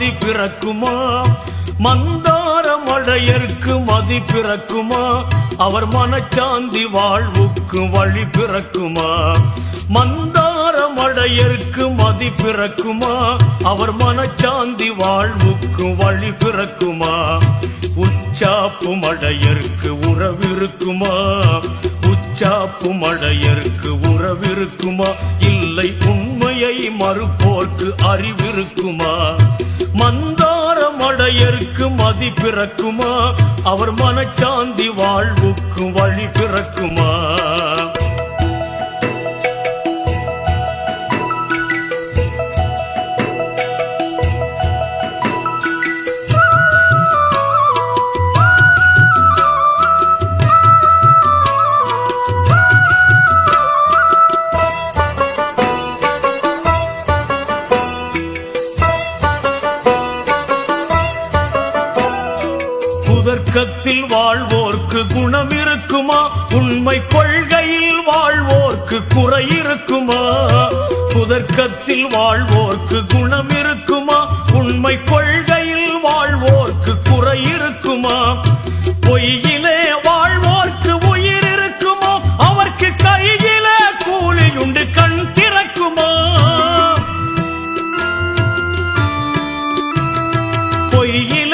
மதி பிறக்குமா? மந்தார மழையர்க்கு மதி பிறக்குமா? அவர் மனச்சாந்தி வாழ்வுக்கு வழி பிறக்குமா? மந்தார மழையர்க்கு மதி பிறக்குமா? அவர் மனச்சாந்தி வாழ்வுக்கு வழி பிறக்குமா? உச்சாப்பு மடையர்க்கு உறவிருக்குமா? உச்சாப்பு மடையர்க்கு உறவிருக்குமா? இல்லை உண்மையை மறுப்போர்க்கு அறிவிருக்குமா? மந்தார மடையர்க்கு மதி பிறக்குமா? அவர் மனச்சாந்தி வாழ்வுக்கு வழி பிறக்குமா? சுதர்க்கத்தில் வாழ்வோர்க்கு குணம் இருக்குமா உண்மை கொள்கையில் வாழ்வோர்க்கு குறை இருக்குமா சுதர்க்கத்தில் வாழ்வோர்க்கு குணம் இருக்குமா உண்மை கொள்கையில் வாழ்வோர்க்கு குறை இருக்குமா பொய்யிலே வாழ்வோர்க்கு உயிர் இருக்குமா அவர்க்கு கையிலே கூலியுண்டு கண் திறக்குமா? பொய்யிலே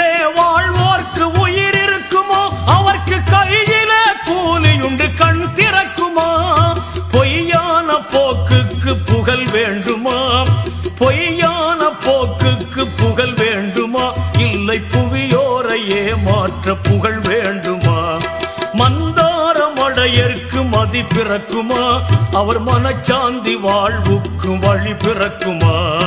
பொய்யான போக்குக்கு புகழ் வேண்டுமா? இல்லை புவியோரை ஏமாற்ற புகழ் வேண்டுமா? மந்தார மடையர்க்கு மதி பிறக்குமா? அவர் மனச்சாந்தி வாழ்வுக்கு வழி பிறக்குமா?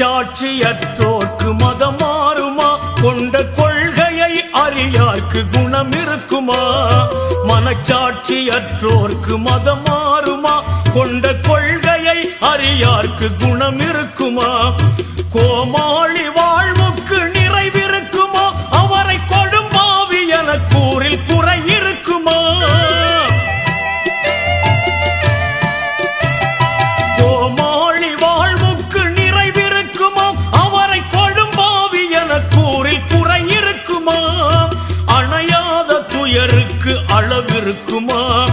சாட்சியற்றோர்க்கு மதம் மாறுமா? கொண்ட கொள்கையை அறியார்க்கு குணம் இருக்குமா? மனச்சாட்சியற்றோர்க்கு மதம் மாறுமா? கொண்ட கொள்கையை அறியார்க்கு குணம் இருக்குமா? கோமா அளவிருக்குமா?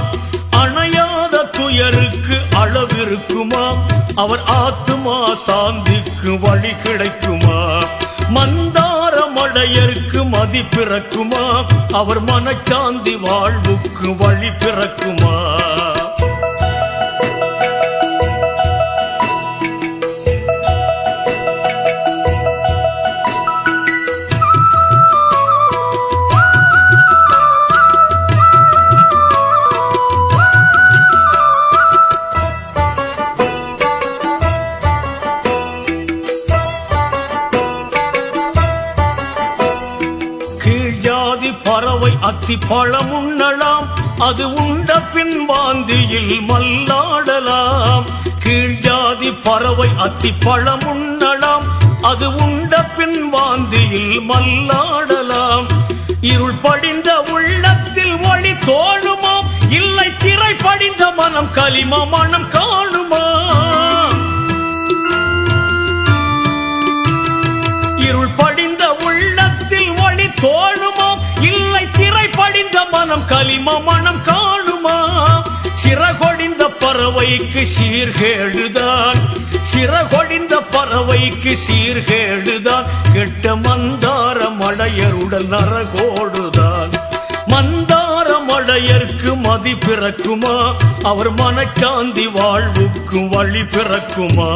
அணையாத துயருக்கு அளவிருக்குமா? அவர் ஆத்துமா சாந்திக்கு வழி கிடைக்குமா? மந்தார மடையருக்கு மதி பிறக்குமா? அவர் மனச்சாந்தி வாழ்வுக்கு வழி பிறக்குமா? பறவை அத்தி பழம் உண்ணலாம். அது உண்ட பின் வாந்தியில் மல்லாடலாம். கீழ்ஜாதி பறவை அத்தி பழம் உண்ணலாம். அது உண்ட பின் வாந்தியில் மல்லாடலாம். இருள் படிந்த உள்ளத்தில் ஒளி தோணுமா இல்லை திரை படிந்த மனம் களிமா மனம் காணும் திரை படிந்த மனம் களிம மனம் காணுமா? சிறகொடிந்த பறவைக்கு சீர்கேடுதான் சிறகொடிந்த பறவைக்கு சீர்கேடுதான் கெட்ட மந்தார மடையருடல் நரகோடுதான். மந்தார மடையர்க்கு மதி பிறக்குமா? அவர் மனச்சாந்தி வாழ்வுக்கு வழி பிறக்குமா?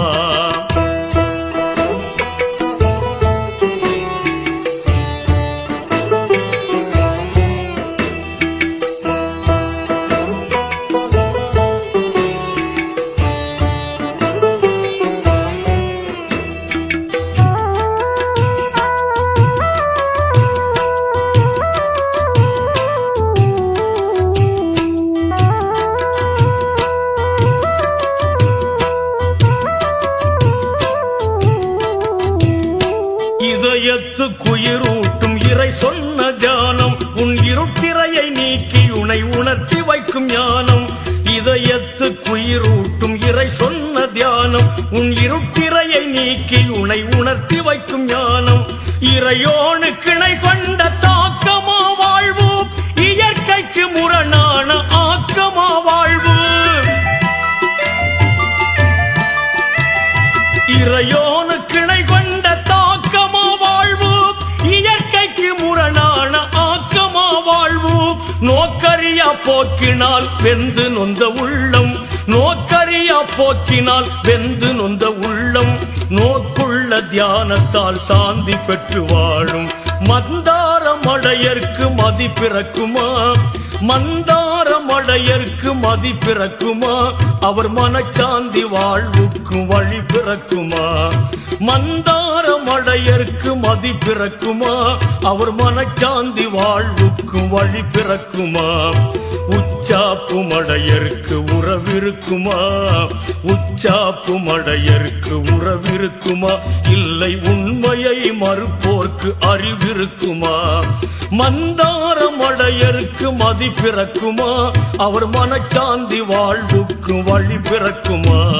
பிறக்கும் ஞானம் இதயத்து குயிரூட்டும் இறை சொன்ன தியானம். உன் இருட்டிரையை நீக்கி உனை உணர்த்தி வைக்கும் ஞானம். இறையோனு கிணை கொண்ட நோக்கறியா போக்கினால் வெந்து நொந்த உள்ளம். நோக்கறியா போக்கினால் வெந்து நொந்த உள்ளம். நோக்குள்ள தியானத்தால் சாந்தி பெற்று வாழும். மந்தார மடையர்க்கு மதி பிறக்குமா? மந்தார மடையர்க்கு மதி பிறக்குமா? அவர் மனச்சாந்தி வாழ்வுக்கு வழி பிறக்குமா? மந்தார மடையர்க்கு மதி பிறக்குமா? அவர் மனச்சாந்தி வாழ்வுக்கு வழி பிறக்குமா? உச்சாப்பு மடையர்க்கு உறவிருக்குமா? உச்சாப்பு மடையர்க்கு உறவிருக்குமா? இல்லை உண்மையை மறுப்போர்க்கு அறிவிருக்குமா? மந்தார மடையருக்கு மதி பிறக்குமா? அவர் மனச்சாந்தி வாழ்வுக்கு வழி பிறக்குமா?